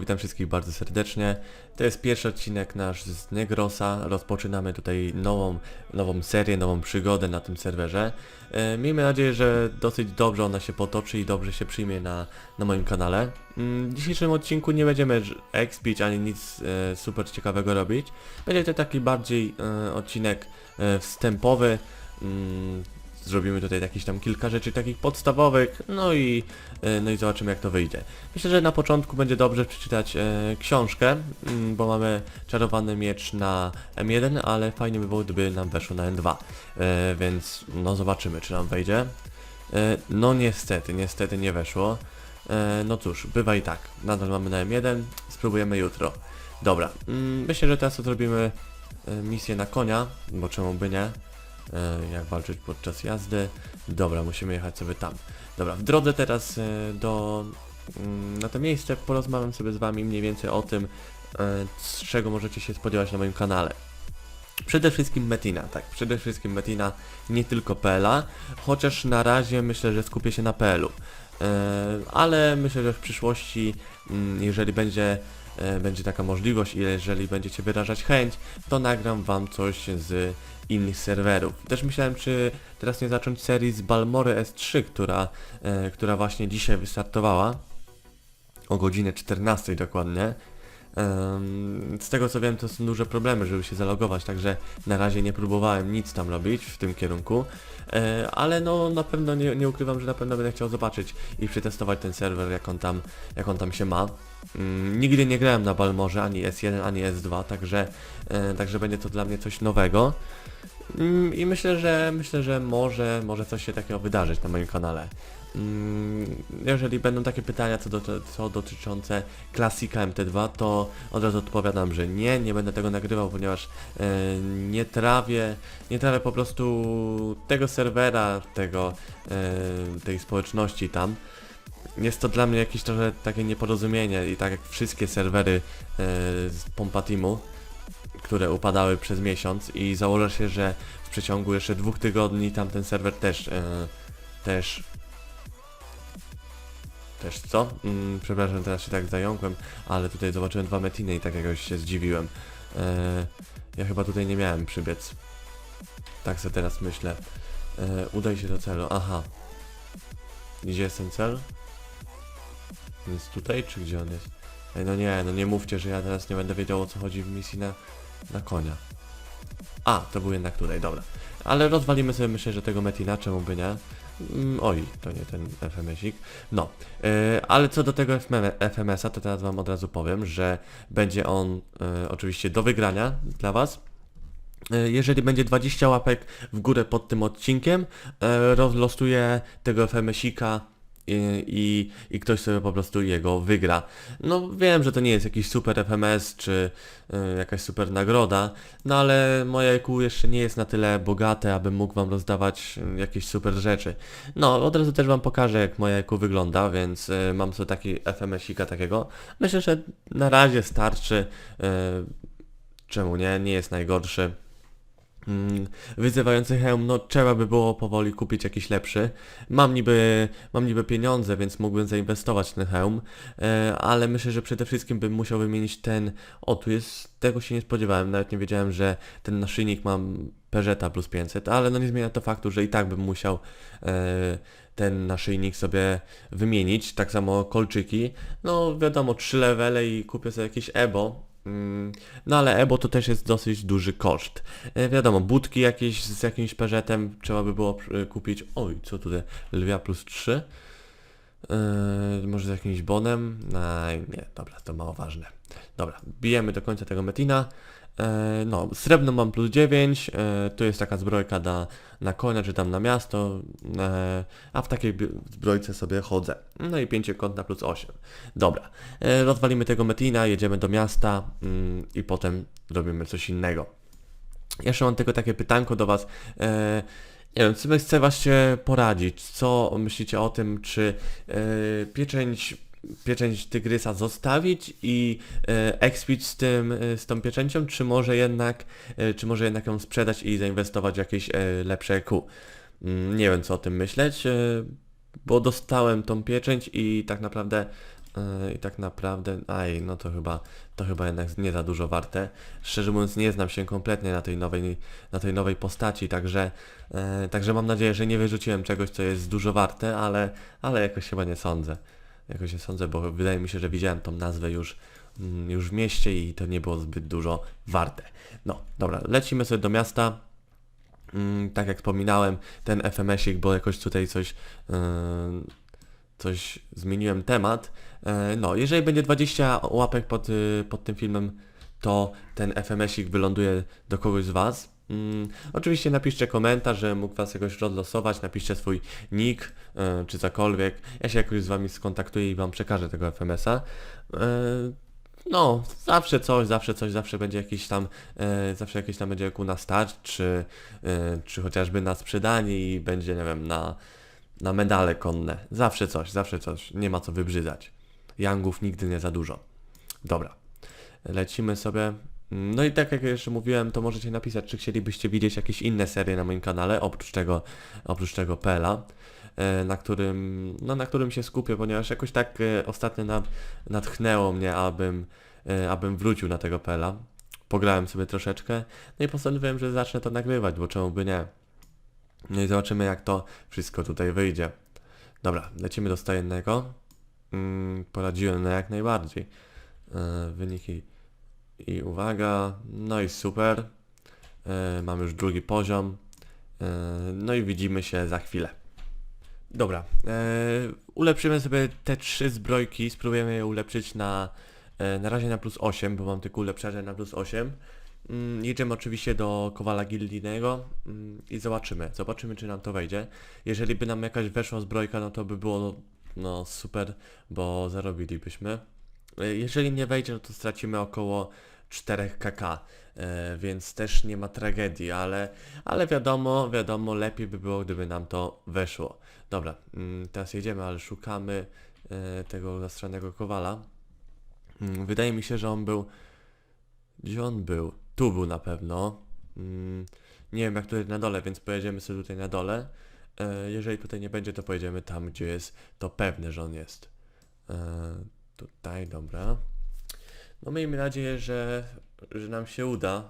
Witam wszystkich bardzo serdecznie. To jest pierwszy odcinek nasz z Negrosa. Rozpoczynamy tutaj nową, nową serię, nową przygodę na tym serwerze. E, miejmy nadzieję, że dosyć dobrze ona się potoczy i dobrze się przyjmie na, na moim kanale. Mm, W dzisiejszym odcinku nie będziemy expić ani nic e, super ciekawego robić. Będzie to taki bardziej e, odcinek e, wstępowy. Mm, Zrobimy tutaj jakieś tam kilka rzeczy takich podstawowych, no i, e, no i zobaczymy jak to wyjdzie. Myślę, że na początku będzie dobrze przeczytać e, książkę, mm, bo mamy czarowany miecz na M1, ale fajnie by było, gdyby nam weszło na N2. E, więc no zobaczymy, czy nam wejdzie. E, no niestety, niestety nie weszło. E, no cóż, bywa i tak. Nadal mamy na M1, spróbujemy jutro. Dobra, mm, myślę, że teraz zrobimy e, misję na konia, bo czemu by nie? E, jak walczyć podczas jazdy. Dobra, musimy jechać sobie tam. Dobra, w drodze teraz e, do mm, na to miejsce porozmawiam sobie z wami mniej więcej o tym, e, z czego możecie się spodziewać na moim kanale. Przede wszystkim Metina, tak, przede wszystkim Metina, nie tylko PLA, chociaż na razie myślę, że skupię się na PL-u. Ale myślę, że w przyszłości, mm, jeżeli będzie, będzie taka możliwość i jeżeli będziecie wyrażać chęć, to nagram wam coś z innych serwerów. Też myślałem, czy teraz nie zacząć serii z Balmory S3, która, e, która właśnie dzisiaj wystartowała o godzinie 14 dokładnie. Z tego co wiem, to są duże problemy, żeby się zalogować, także na razie nie próbowałem nic tam robić w tym kierunku, E, ale no na pewno nie, nie ukrywam, że na pewno będę chciał zobaczyć i przetestować ten serwer, jak on tam, jak on tam się ma. Mm, Nigdy nie grałem na Balmorze, ani S1, ani S2, także, e, także będzie to dla mnie coś nowego. Mm, I myślę, że myślę, że może, może coś się takiego wydarzyć na moim kanale. Mm, Jeżeli będą takie pytania co, do, co dotyczące klasika MT2, to od razu odpowiadam, że nie, nie będę tego nagrywał, ponieważ e, nie trawię, nie trawię po prostu tego serwera, tego, e, tej społeczności tam. Jest to dla mnie jakieś trochę takie nieporozumienie i tak jak wszystkie serwery e, z Pompa Teamu, które upadały przez miesiąc i założę się, że w przeciągu jeszcze dwóch tygodni tamten serwer też, e, też też co? Mm, przepraszam, teraz się tak zająkłem, ale tutaj zobaczyłem dwa metiny i tak jakoś się zdziwiłem. E, ja chyba tutaj nie miałem przybiec. Tak sobie teraz myślę. E, udaj się do celu. Aha. Gdzie jest ten cel? Jest tutaj, czy gdzie on jest? Ej, no nie, no nie mówcie, że ja teraz nie będę wiedział o co chodzi w misji na, na konia. A, to był jednak tutaj, dobra. Ale rozwalimy sobie, myślę, że tego Metina, czemu by nie? Mm, oj, to nie ten FMS-ik. No, e, ale co do tego FMS-a, to teraz wam od razu powiem, że będzie on e, oczywiście do wygrania dla was. E, Jeżeli będzie 20 łapek w górę pod tym odcinkiem, e, rozlosuję tego FMS-ika i, i, i ktoś sobie po prostu jego wygra. No wiem, że to nie jest jakiś super FMS czy y, jakaś super nagroda, no ale moje EQ jeszcze nie jest na tyle bogate, abym mógł wam rozdawać y, jakieś super rzeczy. No, od razu też wam pokażę jak moje EQ wygląda, więc y, mam sobie taki FMS-ika takiego. Myślę, że na razie starczy. Y, czemu nie? Nie jest najgorszy. Mm, wyzywający hełm, no trzeba by było powoli kupić jakiś lepszy. Mam niby, mam niby pieniądze, więc mógłbym zainwestować w ten hełm, e, ale myślę, że przede wszystkim bym musiał wymienić ten... O, tu jest... Tego się nie spodziewałem, nawet nie wiedziałem, że ten naszyjnik mam Peugeota plus 500, ale no nie zmienia to faktu, że i tak bym musiał e, ten naszyjnik sobie wymienić, tak samo kolczyki. No wiadomo, 3 levele i kupię sobie jakieś EBO, No ale EBO to też jest dosyć duży koszt. E, wiadomo, budki jakieś z jakimś peżetem trzeba by było kupić. Oj, co tutaj? Lwia plus 3. E, może z jakimś bonem? No, nie, dobra, to mało ważne. Dobra, bijemy do końca tego metina. E, no, srebrną mam plus 9, e, jest taka zbrojka na, na konia czy tam na miasto, e, a w takiej zbrojce sobie chodzę. No i pięciokątna plus 8. Dobra, e, rozwalimy tego metina, jedziemy do miasta mm, i potem robimy coś innego. Jeszcze mam tylko takie pytanko do Was. E, nie wiem, co chcę właśnie poradzić. Co myślicie o tym, czy e, pieczęć, pieczęć tygrysa zostawić i e, expić z tym, e, z tą pieczęcią, czy może jednak, e, czy może jednak ją sprzedać i zainwestować w jakieś e, lepsze EQ? Mm, nie wiem, co o tym myśleć, e, bo dostałem tą pieczęć i tak naprawdę Yy, I tak naprawdę, aj, no to chyba, to chyba jednak nie za dużo warte. Szczerze mówiąc, nie znam się kompletnie na tej nowej, na tej nowej postaci, także, yy, także mam nadzieję, że nie wyrzuciłem czegoś, co jest dużo warte, ale, ale jakoś chyba nie sądzę. Jakoś nie sądzę, bo wydaje mi się, że widziałem tą nazwę już, mm, już w mieście i to nie było zbyt dużo warte. No, dobra, lecimy sobie do miasta. Mm, tak jak wspominałem, ten FMS-ik, bo jakoś tutaj coś, yy, coś zmieniłem temat. E, No, jeżeli będzie 20 łapek pod, y, pod tym filmem, to ten FMS-ik wyląduje do kogoś z Was. Mm, oczywiście napiszcie komentarz, że mógł Was jakoś rozlosować, napiszcie swój nick, e, czy cokolwiek. Ja się jakoś z Wami skontaktuję i Wam przekażę tego FMS-a. E, no, zawsze coś, zawsze coś, zawsze będzie jakiś tam, e, zawsze jakieś tam będzie ku na start, czy, czy chociażby na sprzedanie i będzie, nie wiem, na, na medale konne. Zawsze coś, zawsze coś, nie ma co wybrzydzać. Yangów nigdy nie za dużo. Dobra, lecimy sobie. No i tak jak jeszcze mówiłem, to możecie napisać, czy chcielibyście widzieć jakieś inne serie na moim kanale, oprócz tego, oprócz tego Pela, e, na którym, no, na którym się skupię, ponieważ jakoś tak e, ostatnio na, natchnęło mnie, abym, e, abym wrócił na tego Pela. Pograłem sobie troszeczkę, no i postanowiłem, że zacznę to nagrywać, bo czemu by nie. No i zobaczymy jak to wszystko tutaj wyjdzie. Dobra, lecimy do stajennego. Mm, poradziłem na jak najbardziej. Wyniki i uwaga, no i super. E, mam już drugi poziom. E, no i widzimy się za chwilę. Dobra, e, ulepszymy sobie te trzy zbrojki, spróbujemy je ulepszyć na, na razie na plus 8, bo mam tylko ulepszenie na plus 8. Mm, jedziemy oczywiście do Kowala Gildijnego mm, i zobaczymy, zobaczymy czy nam to wejdzie. Jeżeli by nam jakaś weszła zbrojka, no to by było no super, bo zarobilibyśmy. E, Jeżeli nie wejdzie, no to stracimy około 4 kk, e, więc też nie ma tragedii, ale, ale wiadomo, wiadomo, lepiej by było, gdyby nam to weszło. Dobra, mm, teraz jedziemy, ale szukamy e, tego zastranego kowala. Mm, Wydaje mi się, że on był... Gdzie on był? Tu był na pewno. Mm, Nie wiem jak tutaj na dole, więc pojedziemy sobie tutaj na dole. Jeżeli tutaj nie będzie, to pojedziemy tam, gdzie jest to pewne, że on jest. Tutaj, dobra. No miejmy nadzieję, że, że nam się uda.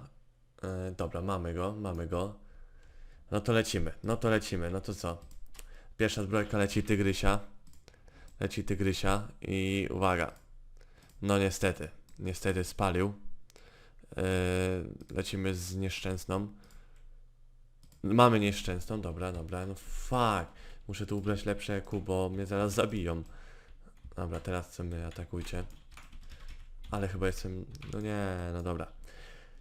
E, dobra, mamy go, mamy go. No to lecimy, no to lecimy, no to co? Pierwsza zbrojka leci tygrysia. Leci tygrysia i uwaga. No niestety, niestety spalił. E, lecimy z nieszczęsną. Mamy nieszczęsną, dobra, dobra, no fuck. Muszę tu ubrać lepsze EQ, bo mnie zaraz zabiją. Dobra, teraz co mnie atakujcie. Ale chyba jestem... No nie, no dobra.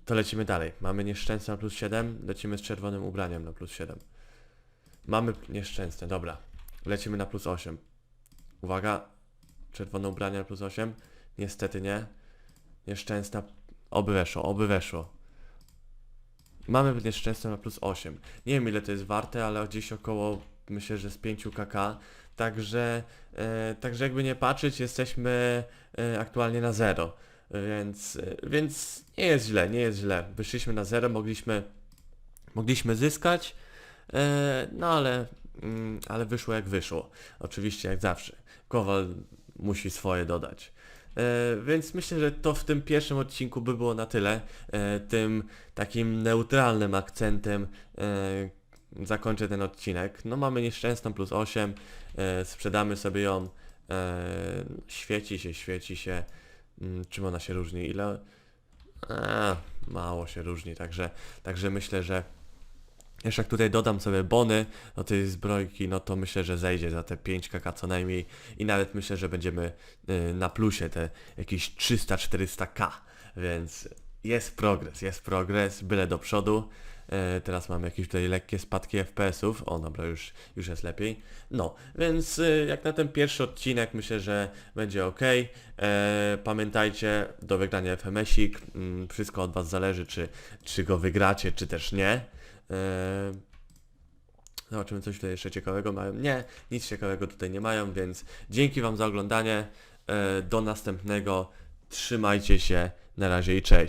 To lecimy dalej. Mamy nieszczęsne na plus 7, lecimy z czerwonym ubraniem na plus 7. Mamy nieszczęsne, dobra. Lecimy na plus 8. Uwaga. Czerwone ubranie na plus 8. Niestety nie. Nieszczęsna. Oby weszło, oby weszło. Mamy nieszczęsne na plus 8. Nie wiem ile to jest warte, ale gdzieś około, myślę, że z 5 kk. Także, e, także jakby nie patrzeć, jesteśmy e, aktualnie na 0. Więc, e, więc nie jest źle, nie jest źle. Wyszliśmy na 0, mogliśmy, mogliśmy zyskać, e, no ale, mm, ale wyszło jak wyszło. Oczywiście jak zawsze. Kowal musi swoje dodać. E, więc myślę, że to w tym pierwszym odcinku by było na tyle. E, tym takim neutralnym akcentem e, zakończę ten odcinek. No mamy nieszczęsną plus 8, e, sprzedamy sobie ją. E, świeci się, świeci się. Mm, Czym ona się różni? Ile? A, mało się różni, także, także myślę, że jeszcze jak tutaj dodam sobie bony do tej zbrojki, no to myślę, że zejdzie za te 5 kk co najmniej i nawet myślę, że będziemy y, na plusie te jakieś 300-400k, więc jest progres, jest progres, byle do przodu. E, teraz mamy jakieś tutaj lekkie spadki FPS-ów. O, dobra, już, już jest lepiej. No, więc y, jak na ten pierwszy odcinek myślę, że będzie ok. E, pamiętajcie, do wygrania FMS-ik. Mm, wszystko od Was zależy, czy, czy go wygracie, czy też nie. E, Zobaczymy coś tutaj jeszcze ciekawego mają. Nie, nic ciekawego tutaj nie mają, więc dzięki Wam za oglądanie. E, Do następnego. Trzymajcie się. Na razie i cześć.